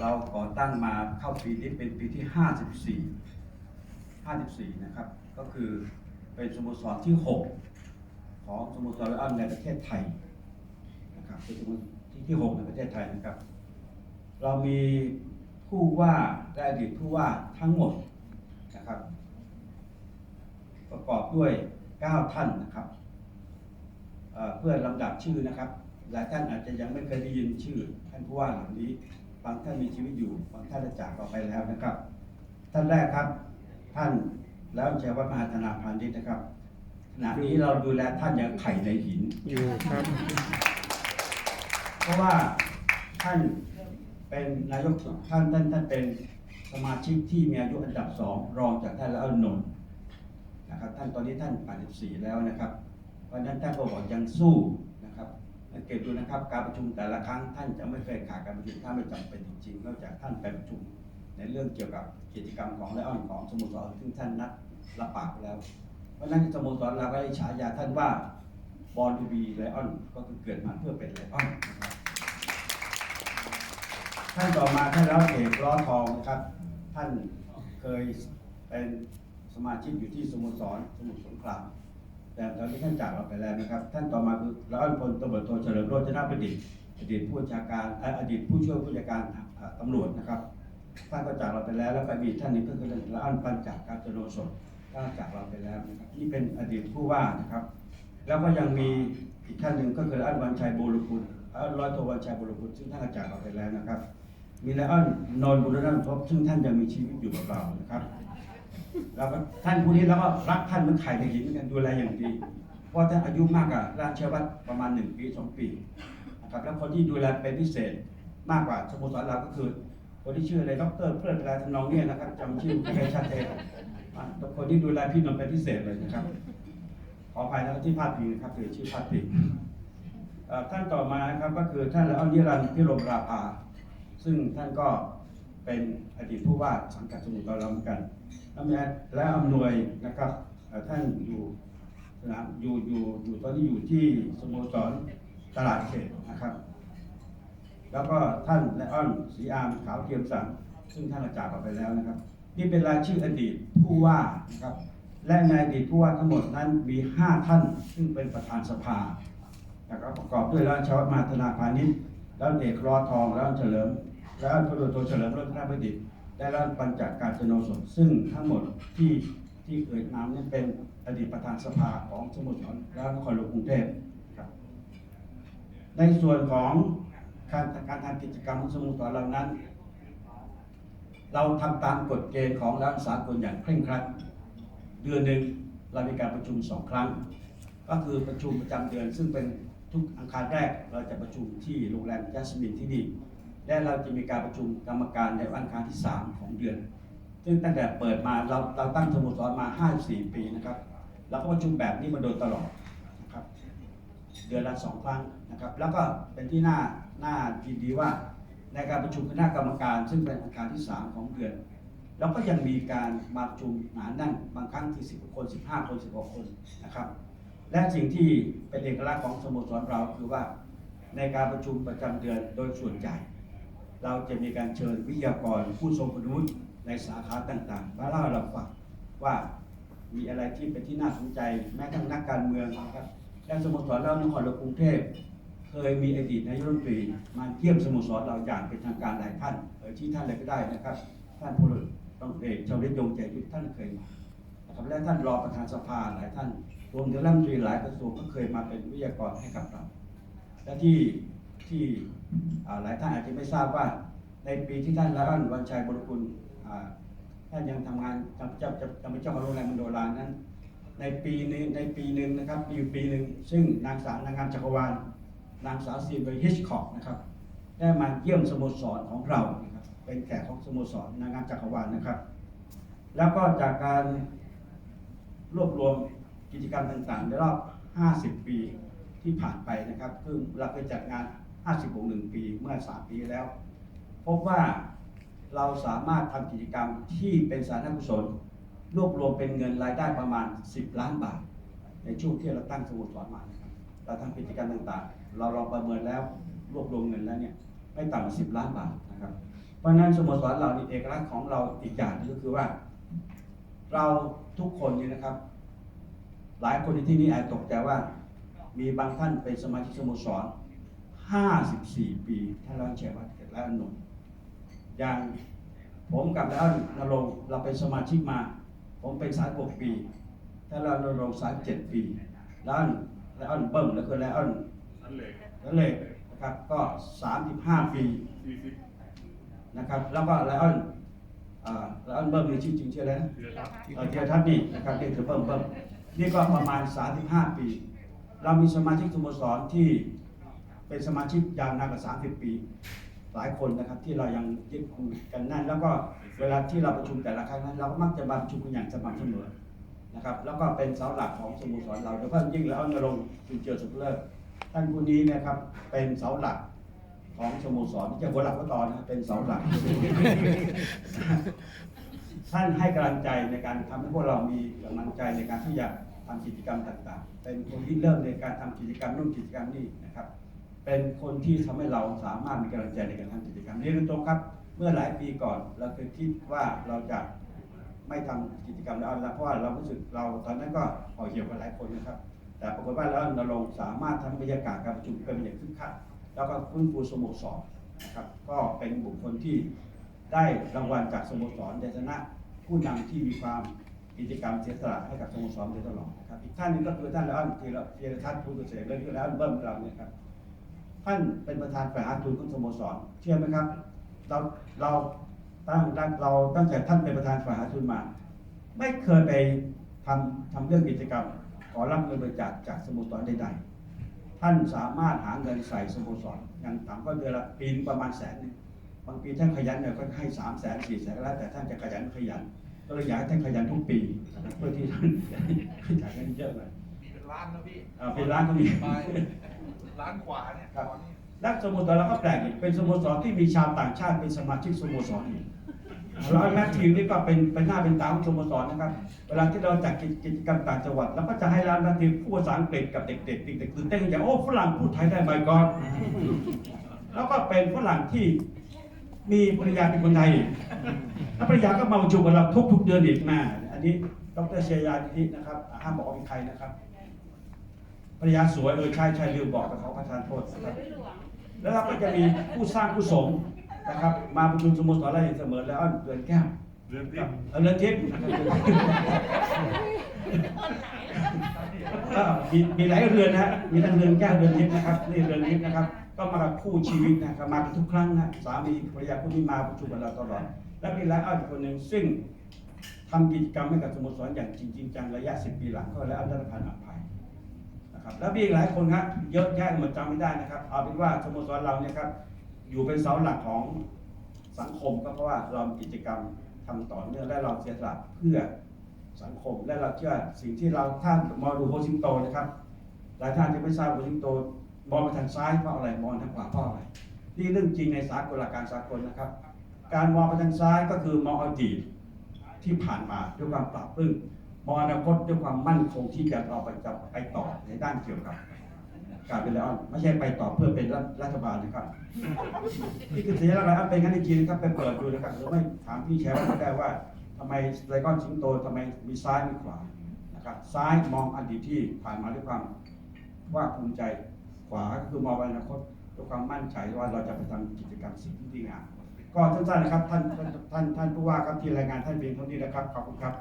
เราก่อตั้งมาเข้าปีนี้เป็นปีที่ 54 54 นะครับ ก็คือเป็นสโมสรที่ 6 ของสโมสรออนในประเทศไทยนะครับเป็นสโมสรที่ที่ 6 ในประเทศไทยนะครับ เรามีผู้ว่าและอดีตผู้ว่าทั้งหมดนะครับ ประกอบด้วย 9 ท่านนะครับเเพื่อลำดับชื่อนะครับ หลายท่านอาจจะยังไม่เคยได้ยินชื่อท่านผู้ว่าเหล่านี้างท่านมีชีวิตอยู่บางท่านได้จากเราไปแล้วนะครับ ท่านแรกครับ ท่านแล้วเชยวัฒน์มหาธนาพาณิชย์นะครับขณะนี้เราดูแลท่านอย่างไข่ในหิน อยู่ครับ เพราะว่าท่านเป็นนายกท่านท่านท่านเป็นสมาชิกที่มีอายุอันดับสองรองจากท่านแล้วอนนท์นะครับท่านตอนนี้ท่าน84แล้วนะครับเพราะฉะนั้นท่านก็บอกยังสู้นะครับ สังเกตดูนะครับ การประชุมแต่ละครั้งท่านจะไม่เคยขาดการประชุมถ้าไม่จำเป็นจริงๆนอกจากท่านไปประชุม ในเรื่องเกี่ยวกับกิจกรรมของไลออนของสโมสรซึ่งท่านนัดรับปากแล้วเพราะนั้นสโมสรเราก็ได้ฉายาท่านว่าบอลดูบีไลออนก็คือเกิดมาเพื่อเป็นไลออนนะครับท่านต่อมาท่านร้อยเอกล้อทองนะครับ ท่านเคยเป็นสมาชิกอยู่ที่สโมสรสมุทรสงคราม แต่ตอนนี้ท่านจากเราไปแล้วนะครับ ท่านต่อมาคือร้อยพลตำรวจโทเฉลิมโรจนประดิษฐ์อดีตผู้ชาการเอ่ออดีตผู้ช่วยผู้จัดการตำรวจนะครับท่านก็จากเราไปแล้วแล้วก็มีท่านนี้ก็คือละอันปัญจากการจโนสดท่านจากเราไปแล้วนะครับนี่เป็นอดีตผู้ว่านะครับ แล้วก็ยังมีอีกท่านหนึ่งก็คือละอันวันชัยบูรคุณร้อยโทวันชัยบูรคุณซึ่งท่านจากเราไปแล้วนะครับ มีละอันนนท์บุรณะทบซึ่งท่านยังมีชีวิตอยู่กับเรานะครับ แล้วก็ท่านผู้นี้แล้วก็รักท่านเหมือนไข่ในหินเหมือนกันดูแลอย่างดี เพราะท่านอายุมากกว่าราชวัตรประมาณหนึ่งปีสองปีนะครับแล้วคนที่ดูแลเป็นพิเศษมากกว่าสโมสรเราก็คือ คนที่ชื่ออะไรดรเพื่อนอะไรทำนองเนี้ยนะครับจำชื่อไม่ได้ชัดเจนอะคนที่ดูแลพี่นนท์เป็นพิเศษเลยนะครับ ขออภัยนะครับที่พลาดพิงนะครับคือชื่อพลาดพิงท่านต่อมานะครับก็คือท่านละอ้อนนิรันดร์พิรมราภาซึ่งท่านก็ เป็นอดีตผู้ว่าสังกัดสมุทรปราการเหมือนกันแล้วและอำนวยนะครับท่านอยู่สนามอยู่อยู่อยู่ตอนนี้อยู่ที่สโมสรตลาดเขตนะครับ แล้วก็ท่านและอ้อนศรีอามขาวเทียมสังซึ่งท่านอาจากเราไปแล้วนะครับ นี่เป็นรายชื่ออดีตผู้ว่านะครับ และในอดีตผู้ว่าทั้งหมดนั้นมี 5 ท่าน ซึ่งเป็นประธานสภานะครับประกอบด้วยร้านชาวมาธนาพาณิชย์ร้านเอกรอทองร้านเฉลิม ร้านพลตำรวจโทเฉลิมรัตนประดิษฐ์และร้านปัญจการจโนสดซึ่งทั้งหมดที่ที่เอ่ยนามนี้เป็นอดีตประธานสภาของสมุทรสาครและนครหลวงกรุงเทพครับในส่วนของการการทำกิจกรรมของสมุทรเรานั้น เราทำตามกฎเกณฑ์ของรัฐสากลอย่างเคร่งครัด เดือนหนึ่งเรามีการประชุมสองครั้ง ก็คือประชุมประจำเดือน ซึ่งเป็นทุกอังคารแรกเราจะประชุมที่โรงแรมจัสมินที่นี่ และเราจะมีการประชุมกรรมการในวันอังคารที่ 3 ของเดือน ซึ่งตั้งแต่เปิดมาเราเราตั้งสโมสรมา 54 ปีนะครับเราก็ประชุมแบบนี้มาโดยตลอดนะครับเดือนละสองครั้งนะครับ แล้วก็เป็นที่น่าน่ายินดีว่าในการประชุมคณะกรรมการ ซึ่งเป็นอังคารที่ 3 ของเดือน แล้วก็ยังมีการมาประชุมหนาแน่นบางครั้งที่10คน 15 คน 16 คนนะครับ และสิ่งที่เป็นเอกลักษณ์ของสโมสรเราคือว่าในการประชุมประจำเดือนโดยส่วนใหญ่ เราจะมีการเชิญวิทยากรผู้ทรงคุณวุฒิในสาขาต่างๆมาเล่าเราฟังว่ามีอะไรที่เป็นที่น่าสนใจ แม้ทั้งนักการเมืองนะครับและสโมสรเรานครหลวงกรุงเทพเคยมีอดีตนายกรัฐมนตรีมาเยี่ยมสโมสรเราอย่างเป็นทางการหลายท่านเอ่ยที่ท่านเลยก็ได้นะครับ ท่านพลต้องเอกชาวลิตยงใจยุทธท่านเคยมาครับและท่านรองประธานสภาหลายท่านรวมถึงรัฐมนตรีหลายกระทรวงก็เคยมาเป็นวิทยากรให้กับเราและที่ ที่หลายท่านอาจจะไม่ทราบว่า ในปีที่ท่านละอันวันชัยบุรคุณท่านยังทำงานทำเจ้าทำเป็นเจ้าของโรงแรมมันโดรานนั้น ในปีนี้ในปีหนึ่งนะครับมีอยู่ปีหนึ่งซึ่งนางสาวนางงามจักรวาลนางสาวซีเบย์ฮิชคอกนะครับได้มาเยี่ยมสโมสรของเรานะครับเป็นแขกของสโมสรนางงามจักรวาลนะครับ แล้วก็จากการรวบรวมกิจกรรมต่างๆในรอบ 50 ปีที่ผ่านไปนะครับซึ่งเราเคยจัดงาน 50บวก1ปีเมื่อ 3 ปีแล้ว พบว่าเราสามารถทำกิจกรรมที่เป็นสาธารณกุศลรวบรวมเป็นเงินรายได้ประมาณ 10 ล้านบาท ในช่วงที่เราตั้งสมสรมานะครับเราทำกิจกรรมต่างๆ เราลองประเมินแล้วรวบรวมเงินแล้วเนี่ยไม่ต่ำกว่า 10 ล้านบาทนะครับ เพราะนั้นสโมสรเรามีเอกลักษณ์ของเราอีกอย่างนึงก็คือว่า เราทุกคนนี่นะครับ หลายคนในที่นี้อาจตกใจว่า มีบางท่านเป็นสมาชิกสโมสร 54 ปีท่านร้อนเชียร์วัดเกิดและอนนท์อย่างผมกับแล้วนรงเราเป็นสมาชิกมา ผมเป็นสายกปีท่านเรานรงสายเจ็ดปีแล้วแล้วอนเบิ้มแล้วก็แล้วอนนั่นเลยแล้วเลยนะครับก็35ปีนะครับแล้วก็แล้วอนแล้วอนเบิ้มมีชื่อจริงชื่ออะไรนะเดือนครับเอ่อเทียทัศน์นี่นะครับเรียกคือเบิ้มเบิ้มนี่ก็ประมาณ 35 ปี เรามีสมาชิกสโมสรที่ เป็นสมาชิกยาวนานกว่า 30 ปี หลายคนนะครับที่เรายังยึดกันแน่น แล้วก็เวลาที่เราประชุมแต่ละครั้งนั้น เราก็มักจะมาประชุมกันอย่างสม่ำเสมอนะครับ แล้วก็เป็นเสาหลักของสโมสรเราโดยเฉพาะยิ่งแล้วนรงค์จุนเจือสุขเลิศท่านผู้นี้นะครับเป็นเสาหลักของสโมสรที่จะหัวหลักหัวตอนนะเป็นเสาหลัก ท่านให้กำลังใจในการทำให้พวกเรามีกำลังใจในการที่จะทำกิจกรรมต่าง ๆ เป็นคนที่เริ่มในการทำกิจกรรมนู่นกิจกรรมนี่นะครับ เป็นคนที่ทำให้เราสามารถมีกำลังใจในการทำกิจกรรมเรียนตรงครับ เมื่อหลายปีก่อนเราเคยคิดว่าเราจะไม่ทำกิจกรรมแล้วนะเพราะว่าเรารู้สึกเราตอนนั้นก็ห่อเหี่ยวกันหลายคนนะครับ แต่ปรากฏว่าแล้วนรงสามารถทำบรรยากาศการประชุมเป็นอย่างคึกคักแล้วก็ฟื้นฟูสโมสรนะครับ ก็เป็นบุคคลที่ได้รางวัลจากสโมสรในฐานะผู้นำที่มีความกิจกรรมเสียสละให้กับสโมสรโดยตลอดนะครับอีกท่านนึงก็คือท่านแล้วธีรธีรทัศน์ภูเกษตรเรื่องที่แล้วเบิ้มเราเนี่ยครับ ท่านเป็นประธานฝ่ายอาทุนของสโมสรเชื่อไหมครับ เราเราตั้งเราตั้งแต่ท่านเป็นประธานฝ่ายอาทุนมา ไม่เคยไปทำทำเรื่องกิจกรรม ขอรับเงินบริจาคจากสโมสรใดๆ ท่านสามารถหาเงินใส่สโมสรอย่างต่ำก็เดือนละปีนประมาณแสนนึงบางปีท่านขยันเนี่ยก็ให้สามแสนสี่แสนแล้วแต่ท่านจะขยันขยันก็เลยอยากให้ท่านขยันทุกปีเพื่อที่ท่านจะจ่ายเงินเยอะหน่อย มีเป็นล้านนะพี่อ่าเป็นร้านก็มี ไปล้านกว่าเนี่ยครับ ตอนนี้และสโมสรเราก็แปลกอีกเป็นสโมสรที่มีชาวต่างชาติเป็นสมาชิกสโมสรอีกเราแมททีมนี่ก็เป็นเป็นหน้าเป็นตาของสโมสรนะครับ เวลาที่เราจัดกิจกรรมต่างจังหวัดเราก็จะให้ร้านแมททีมพูดภาษาอังกฤษกับเด็กๆเด็กๆตื่นเต้นอย่างโอ้ฝรั่งพูดไทยได้ไหมก่อนแล้วก็เป็นฝรั่งที่มีภรรยาเป็นคนไทยอีกแล้วภรรยาก็มาประชุมกับเราทุกๆเดือนอีกมาอันนี้ดรเชียยานิธินะครับห้ามบอกว่าเป็นใครนะครับ ภรรยาสวยเออใช่ใช่ลืมบอกกับเขาประทานโทษนะครับแล้วเราก็จะมีผู้สร้างผู้สงฆ์นะครับ มาประชุมสโมสรเราอย่างเสมอแล้วเดือนแก้วเดือนคที่รับเออเรือนทิพย์นะครับก็มีมีหลายเรือนนะฮะมีทั้งเรือนแก้วเรือนทิพย์นะครับนี่เรือนทิพย์นะครับ ก็มากับคู่ชีวิตนะครับมากันทุกครั้งนะสามีภรรยาคู่นี้มาประชุมกับเราตลอด และมีหลายอ้อนคนหนึ่งซึ่งทำกิจกรรมให้กับสโมสรอย่างจริงๆจังระยะ 10 ปีหลังก็แล้วอันดับพันธ์อภัย นะครับแล้วมีอีกหลายคนครับเยอะแยะหมดจำไม่ได้นะครับ เอาเป็นว่าสโมสรเราเนี่ยครับอยู่เป็นเสาหลักของสังคมก็เพราะว่าเรามกิจกรรมทำต่อเนื่องและเราเสียสละเพื่อสังคมและเราเชื่อสิ่งที่เราถ้ามองดูโฮชิงโตนะครับหลายท่านจะไม่ทราบโฮชิงโตมองไปทางซ้ายเพราะอะไรมองทางขวาเพราะอะไรนี่เรื่องจริงในสากลหลักการสากลนะครับ การมองไปทางซ้ายก็คือมองอดีตที่ผ่านมาด้วยความปรับปรื้ม มองอนาคตด้วยความมั่นคงที่จะเราไปจะไปต่อในด้านเกี่ยวกับการเป็นไลออนไม่ใช่ไปต่อเพื่อเป็นรัฐบาลนะครับนี่คือสัญลักษณ์ไลออนเป็นงั้นจริงๆนะครับไปเปิดดูนะครับหรือไม่ถามพี่แชร์ก็ได้ว่าทำไมไลออนสิงโตทำไมมีซ้ายมีขวานะครับซ้ายมองอดีตที่ผ่านมาด้วยความว่าภูมิใจขวาก็คือมองอนาคตด้วยความมั่นใจว่าเราจะไปทำกิจกรรมสิ่งที่ดีงามก็สั้นๆนะครับท่านท่านท่านท่านผู้ว่าครับที่รายงานท่านเพียงเท่านี้นะครับขอบคุณครับ